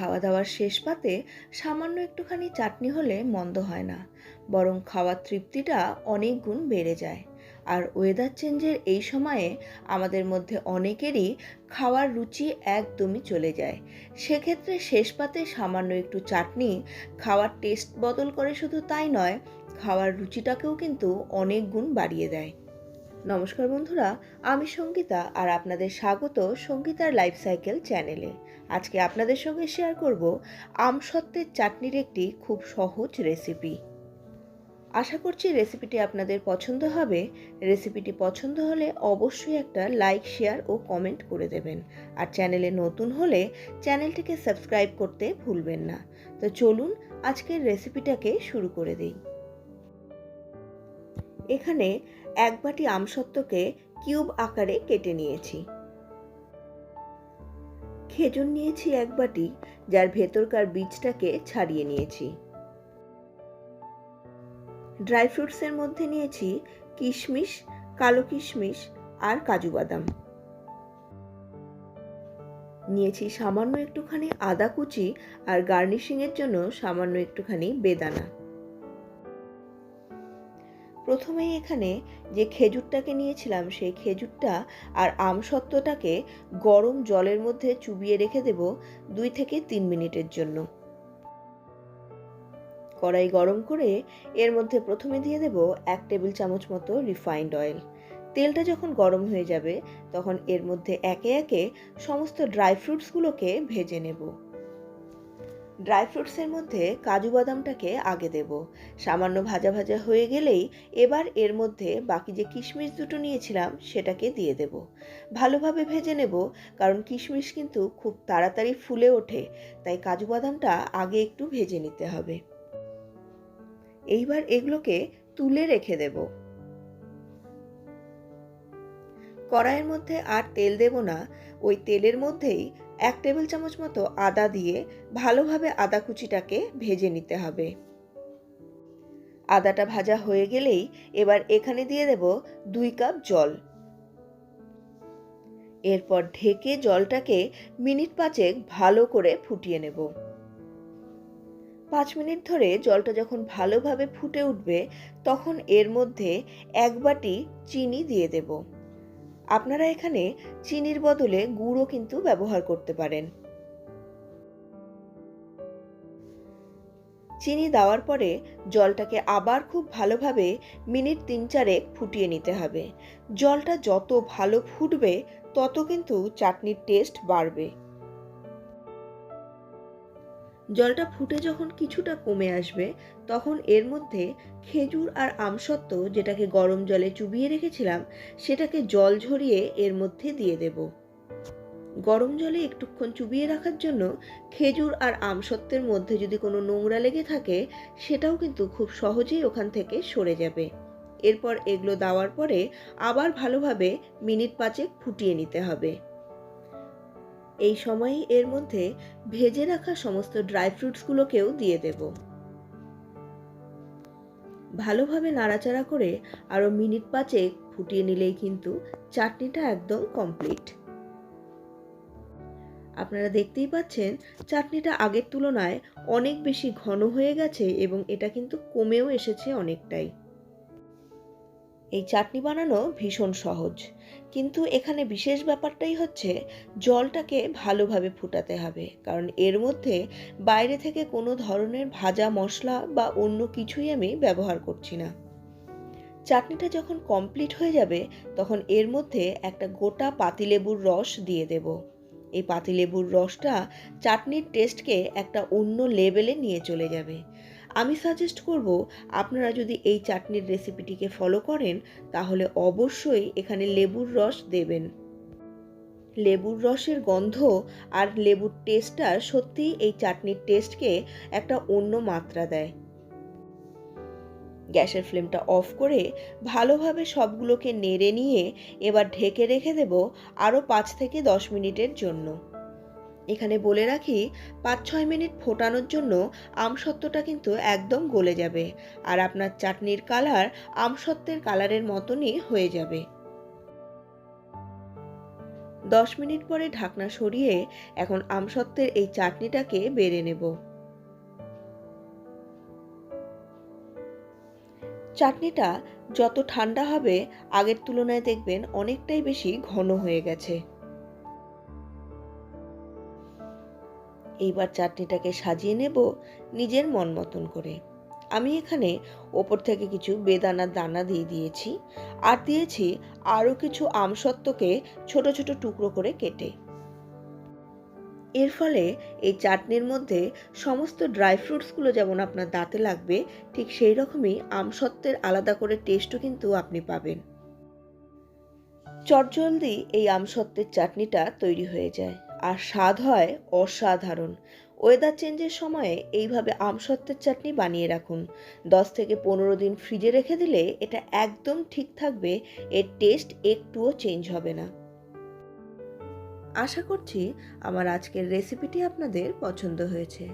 খাওয়া দাওয়ার শেষ পাতে সামান্য একটুখানি চাটনি হলে মন্দ হয় না। বরং খাওয়ার তৃপ্তিটা অনেক গুণ বেড়ে যায়। আর ওয়েদার চেঞ্জের এই সময়ে আমাদের মধ্যে অনেকেরই খাওয়ার রুচি একদমই চলে যায়। সেক্ষেত্রে শেষ পাতে সামান্য একটু চাটনি, খাওয়ার টেস্ট বদল করে শুধু তাই নয়, খাওয়ার রুচিটাকেও কিন্তু অনেক গুণ বাড়িয়ে দেয়। নমস্কার বন্ধুরা, আমি সঙ্গীতা আর আপনাদের স্বাগত সঙ্গীতার লাইফ সাইকেল চ্যানেলে আজকে আপনাদের সঙ্গে শেয়ার করব আমসত্ত্বের চাটনির একটি খুব সহজ রেসিপি আশা করছি রেসিপিটি আপনাদের পছন্দ হবে। রেসিপিটি পছন্দ হলে অবশ্যই একটা লাইক শেয়ার ও কমেন্ট করে দেবেন। আর চ্যানেলে নতুন হলে চ্যানেলটিকে সাবস্ক্রাইব করতে ভুলবেন না। তো চলুন আজকের রেসিপিটাকে শুরু করে দিই। এখানে এক বাটি আমসত্ত্বকে কিউব আকারে কেটে নিয়েছি। খেজুর নিয়েছি এক বাটি, যার ভেতরকার বীজটাকে ছাড়িয়ে নিয়েছি। ড্রাই ফ্রুটসের মধ্যে নিয়েছি কিশমিশ, কালো কিশমিশ আর কাজু বাদাম। নিয়েছি সামান্য একটুখানি আদা কুচি আর গার্নিশিংয়ের জন্য সামান্য একটুখানি বেদানা। প্রথমেই এখানে যে খেজুরটাকে নিয়েছিলাম, সেই খেজুরটা আর আমসত্ত্বটাকে গরম জলের মধ্যে চুবিয়ে রেখে দেব দুই থেকে তিন মিনিটের জন্য। কড়াই গরম করে এর মধ্যে প্রথমে দিয়ে দেব এক টেবিল চামচ মতো রিফাইন্ড অয়েল। তেলটা যখন গরম হয়ে যাবে, তখন এর মধ্যে একে একে সমস্ত ড্রাই ফ্রুটসগুলোকে ভেজে নেব। ড্রাই ফ্রুটসের মধ্যে কাজু বাদামটাকে আগে দেব। সামান্য ভাজা ভাজা হয়ে গেলেই এবার এর মধ্যে বাকি যে কিশমিশ দুটো নিয়েছিলাম, সেটাকে দিয়ে দেব। ভালোভাবে ভেজে নেব, কারণ কিশমিশ কিন্তু খুব তাড়াতাড়ি ফুলে ওঠে, তাই কাজু বাদামটা আগে একটু ভেজে নিতে হবে। এইবার এগুলোকে তুলে রেখে দেব। কড়াইয়ের মধ্যে আর তেল দেব না, ওই তেলের মধ্যেই এক টেবিল চামচ মতো আদা দিয়ে ভালোভাবে আদা কুচিটাকে ভেজে নিতে হবে। আদাটা ভাজা হয়ে গেলেই এবার এখানে দিয়ে দেব দুই কাপ জল। এরপর ঢেকে জলটাকে মিনিট পাঁচেক ভালো করে ফুটিয়ে নেব। পাঁচ মিনিট ধরে জলটা যখন ভালোভাবে ফুটে উঠবে, তখন এর মধ্যে এক বাটি চিনি দিয়ে দেব। আপনারা এখানে চিনির বদলে গুড়ও কিন্তু ব্যবহার করতে পারেন। চিনি দেওয়ার পরে জলটাকে আবার খুব ভালোভাবে মিনিট তিন চারেক ফুটিয়ে নিতে হবে। জলটা যত ভালো ফুটবে, তত কিন্তু চাটনির টেস্ট বাড়বে। জলটা ফুটে যখন কিছুটা কমে আসবে, তখন এর মধ্যে খেজুর আর আমসত্ত্ব যেটাকে গরম জলে চুবিয়ে রেখেছিলাম, সেটাকে জল ঝরিয়ে এর মধ্যে দিয়ে দেব। গরম জলে একটুক্ষণ চুবিয়ে রাখার জন্য খেজুর আর আমসত্ত্বের মধ্যে যদি কোনো নোংরা লেগে থাকে, সেটাও কিন্তু খুব সহজেই ওখান থেকে সরে যাবে। এরপর এগুলো দেওয়ার পরে আবার ভালোভাবে মিনিট পাঁচেক ফুটিয়ে নিতে হবে। এই সময়েই এর মধ্যে ভেজে রাখা সমস্ত ড্রাই ফ্রুটসগুলোকেও দিয়ে দেব। ভালোভাবে নাড়াচাড়া করে আরও মিনিট পাঁচেক ফুটিয়ে নিলেই কিন্তু চাটনিটা একদম কমপ্লিট। আপনারা দেখতেই পাচ্ছেন চাটনিটা আগের তুলনায় অনেক বেশি ঘন হয়ে গেছে এবং এটা কিন্তু কমেও এসেছে অনেকটাই। এই চাটনি বানানো ভীষণ সহজ। কিন্তু এখানে বিশেষ ব্যাপারটাই হচ্ছে জলটাকে ভালোভাবে ফুটাতে হবে। কারণ এর মধ্যে বাইরে থেকে কোনো ধরনের ভাজা মশলা বা অন্য কিছুই আমি ব্যবহার করছি না। চাটনিটা যখন কমপ্লিট হয়ে যাবে, তখন এর মধ্যে একটা গোটা পাতিলেবুর রস দিয়ে দেব। এই পাতিলেবুর রসটা চাটনির টেস্টকে একটা অন্য লেভেলে নিয়ে চলে যাবে। আমি সাজেস্ট করব আপনারা যদি এই চাটনির রেসিপিটিকে ফলো করেন, তাহলে অবশ্যই এখানে লেবুর রস দেবেন। লেবুর রসের গন্ধ আর লেবুর টেস্টটা সত্যিই এই চাটনির টেস্টকে একটা অন্য মাত্রা দেয়। গ্যাসের ফ্লেমটা অফ করে ভালোভাবে সবগুলোকে নেড়ে নিয়ে এবার ঢেকে রেখে দেব আরও পাঁচ থেকে দশ মিনিটের জন্য। এখানে বলে রাখি পাঁচ ছয় মিনিট ফোটানোর জন্য আমসত্ত্বটা কিন্তু একদম গলে যাবে আর আপনার চাটনির কালার আমসত্ত্বের কালারের মতনই হয়ে যাবে। দশ মিনিট পরে ঢাকনা সরিয়ে এখন আমসত্ত্বের এই চাটনিটাকে বেড়ে নেব। চাটনিটা যত ঠান্ডা হবে আগের তুলনায় দেখবেন অনেকটাই বেশি ঘন হয়ে গেছে। এইবার চাটনিটাকে সাজিয়ে নেব নিজের মন মতন করে। আমি এখানে ওপর থেকে কিছু বেদানার দানা দিয়ে দিয়েছি আর দিয়েছি আরও কিছু আমসত্ত্বকে ছোট ছোট টুকরো করে কেটে। এর ফলে এই চাটনির মধ্যে সমস্ত ড্রাই ফ্রুটসগুলো যেমন আপনার দাঁতে লাগবে, ঠিক সেই রকমই আমসত্ত্বের আলাদা করে টেস্টও কিন্তু আপনি পাবেন। চটজলদি এই আমসত্ত্বের চাটনিটা তৈরি হয়ে যায়। আর স্বাদ হয় অসাধারণ। ওয়েদার চেঞ্জের সময়ে এইভাবে আমসত্ত্বের চাটনি বানিয়ে রাখুন। দশ থেকে পনেরো দিন ফ্রিজে রেখে দিলে এটা একদম ঠিক থাকবে, এর টেস্ট একটুও চেঞ্জ হবে না। আশা করছি আমার আজকের রেসিপিটি আপনাদের পছন্দ হয়েছে।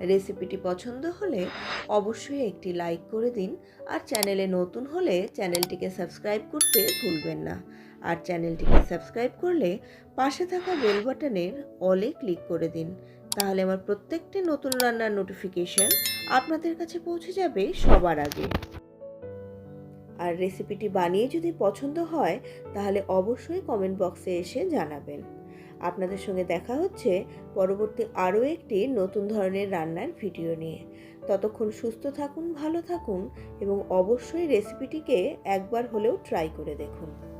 রেসিপিটি পছন্দ হলে অবশ্যই একটি লাইক করে দিন, আর চ্যানেলে নতুন হলে চ্যানেলটিকে সাবস্ক্রাইব করতে ভুলবেন না। আর চ্যানেলটিকে সাবস্ক্রাইব করলে পাশে থাকা বেল বাটনের অলে ক্লিক করে দিন। তাহলে আমার প্রত্যেকটি নতুন রান্নার নোটিফিকেশন আপনাদের কাছে পৌঁছে যাবে সবার আগে। আর রেসিপিটি বানিয়ে যদি পছন্দ হয়, তাহলে অবশ্যই কমেন্ট বক্সে এসে জানাবেন। আপনাদের সঙ্গে দেখা হচ্ছে পরবর্তী আরও একটি নতুন ধরনের রান্নার ভিডিও নিয়ে। ততক্ষণ সুস্থ থাকুন, ভালো থাকুন এবং অবশ্যই রেসিপিটিকে একবার হলেও ট্রাই করে দেখুন।